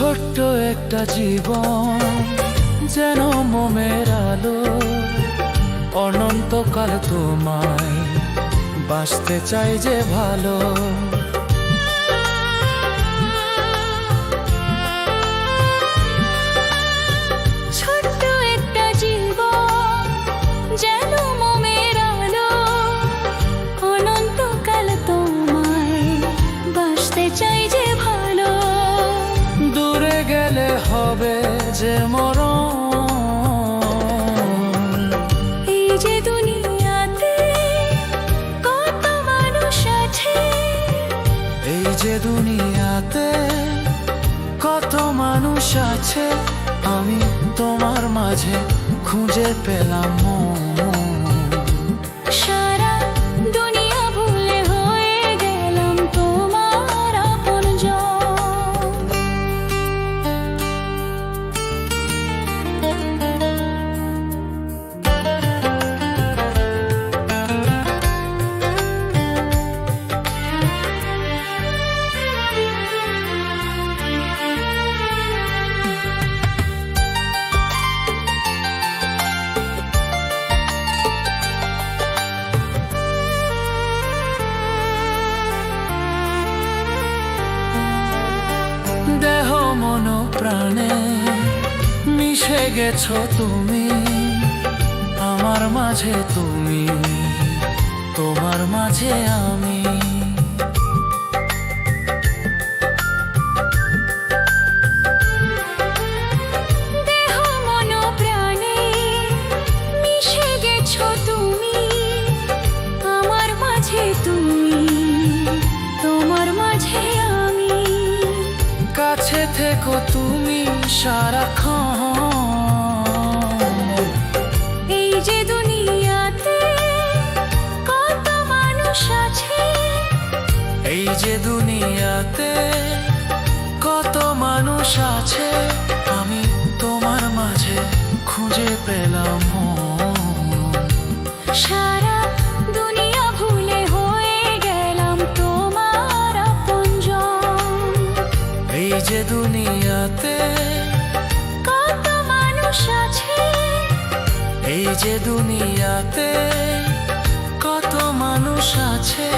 ছোট্ট একটা জীবন যেন মোমের আলো অনন্তকাল তোমায় বাঁচতে চাই যে ভালো। যে মরণ এই যে দুনিয়াতে কত মানুষ আছে এই যে দুনিয়াতে কত মানুষ আছে আমি তোমার মাঝে খুঁজে পেলাম মন। প্রাণে মিশে গেছো তুমি আমার মাঝে তুমি তোমার মাঝে আমি। থেকো তুমি সারাক্ষণ। এই যে দুনিয়াতে কত মানুষ আছে। এই যে দুনিয়াতে কত মানুষ আছে। আমি তোমার মাঝে খুঁজে পেলাম যে দুনিয়াতে কত মানুষ আছে। এই যে দুনিয়াতে কত মানুষ আছে?